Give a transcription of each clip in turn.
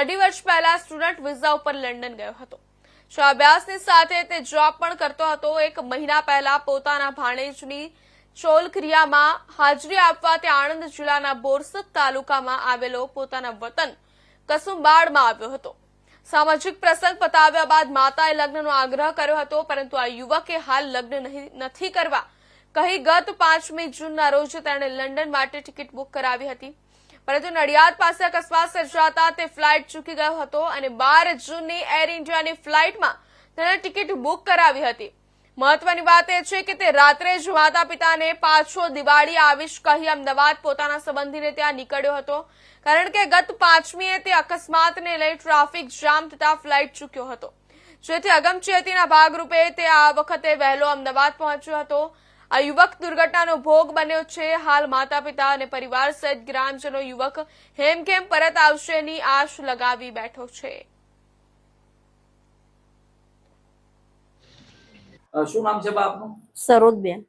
અઢી વર્ષ પહેલા સ્ટુડન્ટ વિઝા ઉપર લંડન ગયો હતો. જો અભ્યાસની સાથે તે જોબ પણ કરતો હતો? એક મહિના પહેલા પોતાના ભાણેજની ચોલક્રિયામાં હાજરી આપવા તે આણંદ જિલ્લાના બોરસદ તાલુકામાં આવેલો પોતાના વતન કસુંબાડમાં આવ્યો હતો. સામાજિક પ્રસંગ પતાવ્યા બાદ માતાએ લગ્નનો આગ્રહ કર્યો હતો, પરંતુ આ યુવકે હાલ લગ્ન નથી કરવા કહી ગત પાંચમી જૂનના રોજ તેણે લંડન માટે ટિકિટ બુક કરાવી હતી. પરંતુ નડિયાદ પાસે અકસ્માત સર્જાતા તે ફ્લાઇટ ચૂકી ગયો હતો અને બાર જૂનની એર ઇન્ડિયાની ફ્લાઇટમાં તેણે ટિકિટ બુક કરાવી હતી. મહત્વની વાત એ છે કે તે રાત્રે જ માતા પિતાને પાછો દિવાળી આવીશ કહી અમદાવાદ પોતાના સંબંધીને ત્યાં નીકળ્યો હતો. કારણ કે ગત પાંચમીએ તે અકસ્માતને લઈ ટ્રાફિક જામ થતા ફ્લાઇટ ચૂક્યો હતો. જેથી અગમચેતીના ભાગરૂપે તે આ વખતે વહેલો અમદાવાદ પહોંચ્યો હતો. આ યુવક દુર્ઘટનાનો ભોગ બન્યો છે. હાલ માતા પિતા અને પરિવાર સહિત ગ્રામજનો યુવક હેમખેમ પરત આવશેની આશ લગાવી બેઠો છે. શું નામ છે બાપનું? સરોજબેન.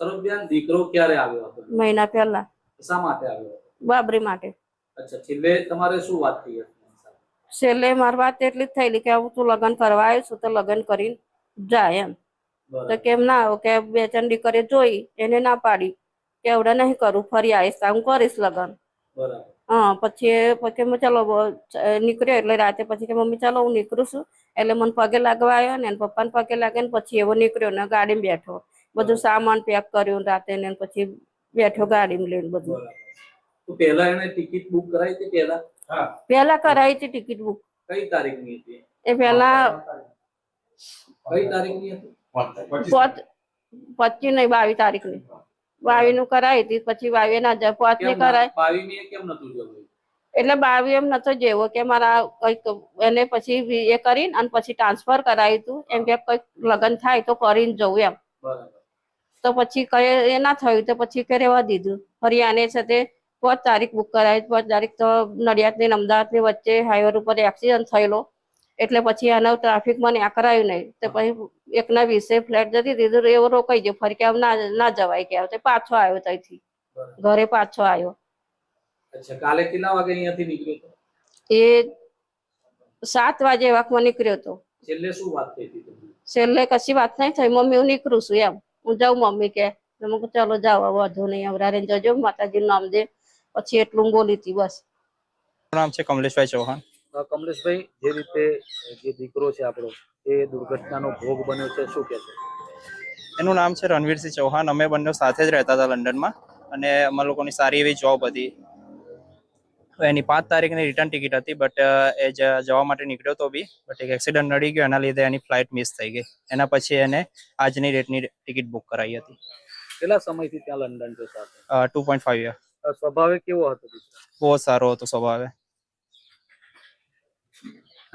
સરોજબેન દીકરો ક્યારે આવ્યો હતો? મહિના પહેલા. શા માટે આવ્યો બાબરી માટે. અચ્છા છેલ્લે તમારે શું વાત થઈ એની? છેલ્લે મારી વાત એટલી જ થયેલી કે હું તું લગ્ન કરવા આવ્યો છું તો લગ્ન કરીને જાય એમ. તો કેમ ના આવો કે બે ત્રણ દીકરી જોઈ એને ના પાડી. કે એવડે નહીં કરું ફરી આવીશ હું કરીશ લગ્ન. હા પછી પછી ચાલો નીકળ્યો એટલે રાતે પછી કે મમ્મી ચાલો હું નીકળું છું. એટલે મને પગે લાગવા આવ્યો ને પપ્પાને પગે લાગે ને પછી એવો નીકળ્યો ને ગાડીમાં બેઠો. બધું સામાન પેક કર્યું રાતે ને પછી બેઠો ગાડીમાં લઈને બધું. પહેલા એને ટિકિટ બુક કરાવી હતી પહેલા? પહેલા કરાવી હતી ટિકિટ બુક. કઈ તારીખની હતી? એ પહેલા કઈ તારીખની હતી? પચીસ નહીં બાવીસ તારીખની બાવી નું કરાવી હતી પછી બાવી ના જાય પોતની? કરાય. કેમ નતું જવું એટલે બાવી એમ નતો જેવો કે મારા કંઈક એને પછી એ કરીને અને પછી ટ્રાન્સફર કરાવ્યું હતું એમ કે કંઈક લગ્ન થાય તો કરીને જવું એમ. તો પછી કઈ એ ના થયું તો પછી કે રહેવા દીધું. ફરી આને છે તે પાંચ તારીખ બુક કરાવી પાંચ તારીખ તો નડિયાદની અમદાવાદની વચ્ચે હાઈવે ઉપર એક્સિડન્ટ થયેલો. એટલે પછી આને ટ્રાફિક મને આ કરાયું નહીં. તો પછી એકના વીસે ફ્લેટ જતી દીધું એવો રોકાઈ ગયો. ફરી કે ના ના જવાય કે આવ. પાછો આવ્યો ત્યાંથી ઘરે પાછો આવ્યો. અચ્છા કાલે કેટલા વાગે અહીંયાથી નીકળ્યો હતો એ સાત વાગે વાકમાં નીકળ્યો હતો છેલ્લે શું વાત થઈ હતી છેલ્લે કશી વાત નહીં થઈ. મમ્મી હું નીકળું છું એમ. હું જાઉં મમ્મી કે તો મેં કીધું ચાલો જાઓ વાંધો નહીં. અવરારે જજો. માતાજીનું નામ દે. પછી એટલું બોલી હતી બસ. નામ છે? કમલેશભાઈ ચૌહાણ. કમલેશભાઈ જે રીતે જે દીકરો છે આપણો એ દુર્ઘટનાનો ભોગ બન્યો છે શું કહેશો? એનું નામ છે રણવીરસિંહ ચૌહાણ. અમે બંને સાથે જ રહેતા હતા લંડનમાં અને અમારા લોકોની સારી એવી જોબ હતી. એની પાંચ તારીખની રિટર્ન ટિકિટ હતી બટ એ જવા માટે નીકળ્યો તો બી બટ એક એક્સિડન્ટ નડી ગયો એના લીધે એની ફ્લાઇટ મિસ થઈ ગઈ. એના પછી એને આજની ડેટની ટિકિટ બુક કરાવી હતી. કેટલા સમયથી ત્યાં લંડન છે સાથે? ટુ પોઈન્ટ ફાઈવ યર સ્વભાવે કેવો હતો? બહુ જ સારો હતો સ્વભાવે.